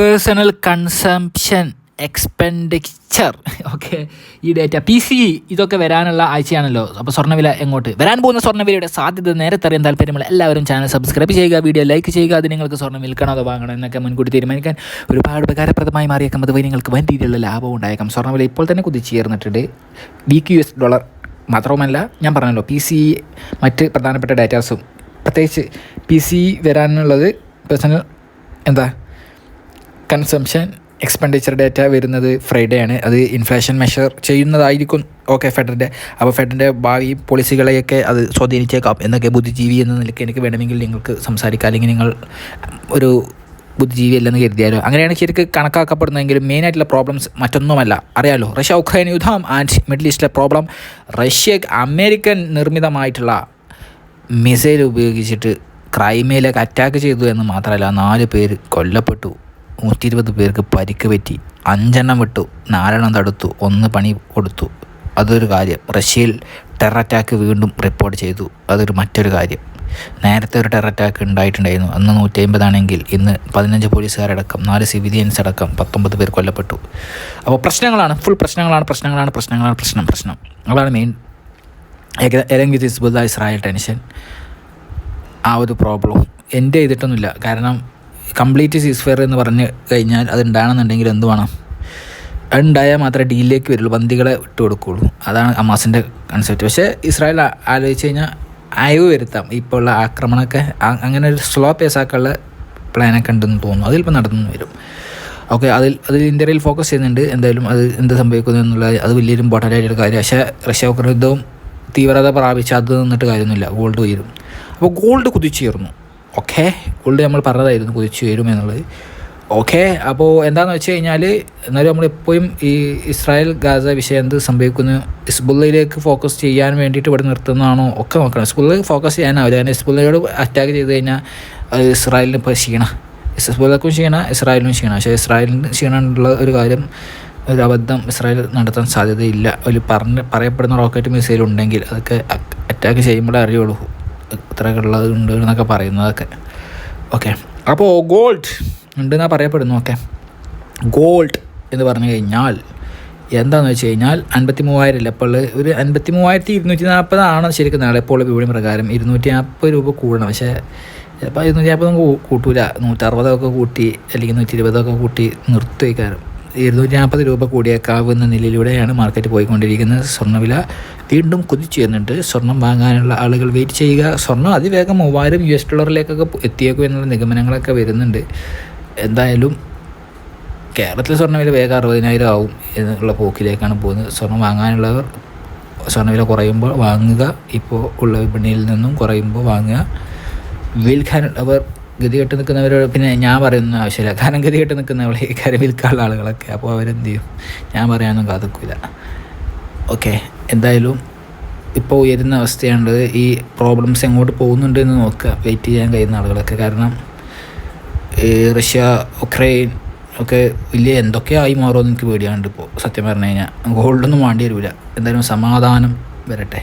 Personal consumption expenditure okay ഈ data P C ഇതൊക്കെ വരാനുള്ള ആഴ്ചയാണല്ലോ. അപ്പോൾ സ്വർണവില എങ്ങോട്ട്? വരാൻ പോകുന്ന സ്വർണവിലയുടെ സാധ്യത നേരത്തെ അറിയാൻ താല്പര്യമുള്ള എല്ലാവരും ചാനൽ സബ്സ്ക്രൈബ് ചെയ്യുക വീഡിയോ ലൈക്ക് ചെയ്യുക. അത് നിങ്ങൾക്ക് സ്വർണം വിൽക്കണോ അതോ വാങ്ങണോ എന്നൊക്കെ മുൻകൂട്ടി തീരുമാനിക്കാൻ ഒരുപാട് ഉപകാരപ്രദമായി മാറിയേക്കാം. അതുവഴി നിങ്ങൾക്ക് വൻ രീതിയിലുള്ള ലാഭം ഉണ്ടായേക്കാം. സ്വർണവില ഇപ്പോൾ തന്നെ കുതിച്ചുയർന്നിട്ടുണ്ട്. വി ക്യു എസ് ഡോളർ മാത്രവുമല്ല ഞാൻ പറഞ്ഞല്ലോ പി സി മറ്റ് പ്രധാനപ്പെട്ട ഡാറ്റാസും പ്രത്യേകിച്ച് പി സി വരാനുള്ളത് പേഴ്സണൽ എന്താ കൺസംഷൻ എക്സ്പെൻഡിച്ചർ ഡേറ്റ വരുന്നത് ഫ്രൈഡേ ആണ്. അത് ഇൻഫ്ലേഷൻ മെഷർ ചെയ്യുന്നതായിരിക്കും. ഓക്കെ ഫെഡറിന്റെ അപ്പോൾ ഫെഡറിന്റെ ഭാവി പോളിസികളെയൊക്കെ അത് സ്വാധീനിച്ചേക്കാം എന്നൊക്കെ ബുദ്ധിജീവി എന്ന നിലയ്ക്ക് എനിക്ക് വേണമെങ്കിൽ നിങ്ങൾക്ക് സംസാരിക്കാം. അല്ലെങ്കിൽ നിങ്ങൾ ഒരു ബുദ്ധിജീവി അല്ലെന്ന് കരുതിയാലോ. അങ്ങനെയാണ് ശരിക്കും കണക്കാക്കപ്പെടുന്നതെങ്കിലും മെയിനായിട്ടുള്ള പ്രോബ്ലംസ് മറ്റൊന്നുമല്ല. അറിയാലോ റഷ്യ ഉക്രൈൻ യുദ്ധം ആൻഡ് മിഡിൽ ഈസ്റ്റിലെ പ്രോബ്ലം റഷ്യ അമേരിക്കൻ നിർമ്മിതമായിട്ടുള്ള മിസൈൽ ഉപയോഗിച്ചിട്ട് ക്രൈമയിലേക്ക് അറ്റാക്ക് ചെയ്തു എന്ന് മാത്രമല്ല നാല് പേര് കൊല്ലപ്പെട്ടു. നൂറ്റി ഇരുപത് പേർക്ക് പരിക്ക് പറ്റി. അഞ്ചെണ്ണം വിട്ടു. നാലെണ്ണം തടുത്തു. ഒന്ന് പണി കൊടുത്തു. അതൊരു കാര്യം. റഷ്യയിൽ ടെറർ അറ്റാക്ക് വീണ്ടും റിപ്പോർട്ട് ചെയ്തു. അതൊരു മറ്റൊരു കാര്യം. നേരത്തെ ഒരു ടെറർ അറ്റാക്ക് ഉണ്ടായിട്ടുണ്ടായിരുന്നു. അന്ന് നൂറ്റി അമ്പതാണെങ്കിൽ ഇന്ന് പതിനഞ്ച് പോലീസുകാരടക്കം നാല് സിവിലിയൻസ് അടക്കം പത്തൊമ്പത് പേർ കൊല്ലപ്പെട്ടു. അപ്പോൾ പ്രശ്നങ്ങളാണ്. ഫുൾ പ്രശ്നങ്ങളാണ്. പ്രശ്നങ്ങളാണ്. പ്രശ്നങ്ങളാണ്. പ്രശ്നം. പ്രശ്നം. അതാണ് main along with Hezbollah Israel tension ആ ഒരു പ്രോബ്ലം എന്റെ ചെയ്തിട്ടൊന്നുമില്ല. കാരണം കംപ്ലീറ്റ് സീസ് ഫയർ എന്ന് പറഞ്ഞു കഴിഞ്ഞാൽ അത് ഉണ്ടാകണമെന്നുണ്ടെങ്കിൽ എന്ത് വേണം? അതുണ്ടായാൽ മാത്രമേ ഡീലിലേക്ക് വരുള്ളൂ ബന്ദികളെ ഇട്ട് കൊടുക്കുകയുള്ളൂ. അതാണ് അമാസിന്റെ കൺസെപ്റ്റ് പക്ഷേ ഇസ്രായേൽ ആലോചിച്ച് കഴിഞ്ഞാൽ അയവ് വരുത്താം. ഇപ്പോൾ ഉള്ള ആക്രമണമൊക്കെ അങ്ങനെ ഒരു സ്ലോ പേസാക്കാനുള്ള പ്ലാനൊക്കെ ഉണ്ടെന്ന് തോന്നുന്നു. അതിലിപ്പോൾ നടന്നു വരും. ഓക്കെ അതിൽ അതിൽ ഇന്ത്യയിൽ ഫോക്കസ് ചെയ്യുന്നുണ്ട്. എന്തായാലും അത് എന്ത് സംഭവിക്കുന്നു എന്നുള്ള അത് വലിയൊരു ഇമ്പോർട്ടന്റ് ആയിട്ടൊരു കാര്യം. പക്ഷേ റഷ്യ യുദ്ധവും തീവ്രത പ്രാപിച്ച് അത് നിന്നിട്ട് കാര്യമൊന്നുമില്ല. ഗോൾഡ് ഉയരും. അപ്പോൾ ഗോൾഡ് കുതിച്ചുയർന്നു. ഓക്കെ ഗോൾഡ് നമ്മൾ പറഞ്ഞതായിരുന്നു കുതിച്ചു എന്നുള്ളത്. ഓക്കെ അപ്പോൾ എന്താണെന്ന് വെച്ച് കഴിഞ്ഞാൽ എന്നാലും നമ്മളെപ്പോഴും ഈ ഇസ്രായേൽ ഗാസ വിഷയം എന്ത് സംഭവിക്കുന്നു ഇസ്ബുള്ളയിലേക്ക് ഫോക്കസ് ചെയ്യാൻ വേണ്ടിയിട്ട് ഇവിടെ നിർത്തുന്നതാണോ ഒക്കെ നോക്കണം. ഇസ്ബുള്ള ഫോക്കസ് ചെയ്യാനാവില്ല. കാരണം ഇസ്ബുള്ളയോട് അറ്റാക്ക് ചെയ്ത് കഴിഞ്ഞാൽ അത് ഇസ്രായേലിന് ഇപ്പോൾ ക്ഷീണം. ഇസ്ബുള്ളക്കും ക്ഷീണം ഇസ്രായേലിനും ക്ഷീണം. പക്ഷേ ഇസ്രായേലിന് ക്ഷീണമുള്ള ഒരു കാര്യം ഒരു അബദ്ധം ഇസ്രായേൽ നടത്താൻ സാധ്യതയില്ല. അതിൽ പറഞ്ഞ് പറയപ്പെടുന്ന റോക്കറ്റ് മിസൈൽ ഉണ്ടെങ്കിൽ അതൊക്കെ അറ്റാക്ക് ചെയ്യുമ്പോഴേ അറിയുള്ളൂ. ഇത്രയൊക്കെ ഉള്ളത് ഉണ്ട് എന്നൊക്കെ പറയുന്നതൊക്കെ. ഓക്കെ അപ്പോൾ ഗോൾഡ് ഉണ്ടെന്നാണ് പറയപ്പെടുന്നു. ഓക്കെ ഗോൾഡ് എന്ന് പറഞ്ഞു കഴിഞ്ഞാൽ എന്താണെന്ന് വെച്ച് കഴിഞ്ഞാൽ അൻപത്തി മൂവായിരം അല്ല? അപ്പോൾ ഒരു അൻപത്തി മൂവായിരത്തി ഇരുന്നൂറ്റി നാൽപ്പതാണ് ശരിക്കും നാളെ ഇപ്പോൾ വിപണി പ്രകാരം ഇരുന്നൂറ്റി നാൽപ്പത് രൂപ കൂടണം പക്ഷേ ചിലപ്പോൾ ഇരുന്നൂറ്റി നാൽപ്പത് നമുക്ക് കൂട്ടൂല. നൂറ്ററുപതൊക്കെ കൂട്ടി അല്ലെങ്കിൽ നൂറ്റി ഇരുപതൊക്കെ കൂട്ടി നിർത്തി വയ്ക്കാനും ഇരുന്നൂറ്റി നാൽപ്പത് രൂപ കൂടിയേക്കാവുന്ന നിലയിലൂടെയാണ് മാർക്കറ്റ് പോയിക്കൊണ്ടിരിക്കുന്നത്. സ്വർണവില വീണ്ടും കുതിച്ചു വരുന്നുണ്ട് സ്വർണം വാങ്ങാനുള്ള ആളുകൾ വെയിറ്റ് ചെയ്യുക. സ്വർണം അതിവേഗം മൂവായിരം യു എസ് ഡോളറിലേക്കൊക്കെ എത്തിയേക്കും എന്നുള്ള നിഗമനങ്ങളൊക്കെ വരുന്നുണ്ട്. എന്തായാലും കേരളത്തിൽ സ്വർണവില വേഗം അറുപതിനായിരം ആവും എന്നുള്ള പോക്കിലേക്കാണ് പോകുന്നത്. സ്വർണം വാങ്ങാനുള്ളവർ സ്വർണവില കുറയുമ്പോൾ വാങ്ങുക. ഇപ്പോൾ ഉള്ള വിപണിയിൽ നിന്നും കുറയുമ്പോൾ വാങ്ങുക. വിൽക്കാനുള്ളവർ ഗതികെട്ട് നിൽക്കുന്നവരോട് പിന്നെ ഞാൻ പറയുന്ന ആവശ്യമില്ല. കാരണം ഗതികെട്ട് നിൽക്കുന്നവളെ കാര്യം വിൽക്കാനുള്ള ആളുകളൊക്കെ. അപ്പോൾ അവരെന്ത് ചെയ്യും? ഞാൻ പറയാനൊന്നും കാതക്കില്ല ഓക്കെ. എന്തായാലും ഇപ്പോൾ ഉയരുന്ന അവസ്ഥയാണുള്ളത്. ഈ പ്രോബ്ലംസ് എങ്ങോട്ട് പോകുന്നുണ്ട് എന്ന് നോക്കുക. വെയിറ്റ് ചെയ്യാൻ കഴിയുന്ന ആളുകളൊക്കെ. കാരണം റഷ്യ ഉക്രൈൻ ഒക്കെ വലിയ എന്തൊക്കെയായി മാറുമെന്ന് എനിക്ക് പേടിയാണ്ട് ഇപ്പോൾ സത്യം പറഞ്ഞു കഴിഞ്ഞാൽ ഗോൾഡൊന്നും വേണ്ടി വരില്ല എന്തായാലും സമാധാനം വരട്ടെ.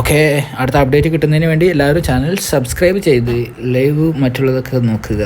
ഓക്കെ അടുത്ത അപ്ഡേറ്റ് കിട്ടുന്നതിന് വേണ്ടി എല്ലാവരും ചാനൽ സബ്സ്ക്രൈബ് ചെയ്ത് ലൈവ് മറ്റുള്ളതൊക്കെ നോക്കുക.